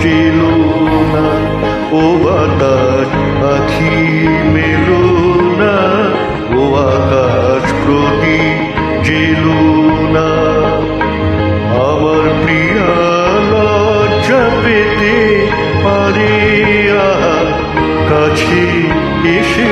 ছিল না ও বাতাস পাখি মেলো না ও আকাশ প্রদীপ জেল না আমার প্রিয়া লজ্জা পেতে পারে কাছে এসে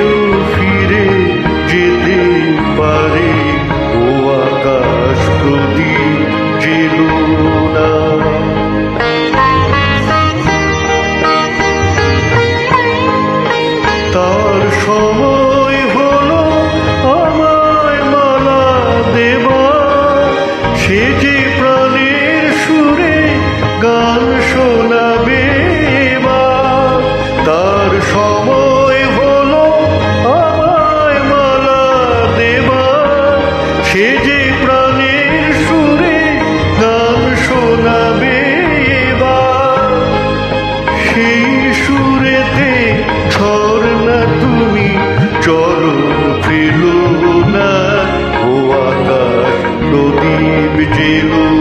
ছেড়েতে ছর না তুমি চরণ ফেলো না। ও আকাশ প্রদীপ জেলো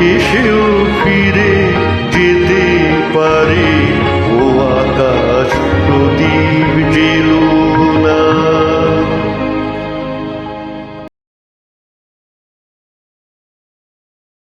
și eu firesc.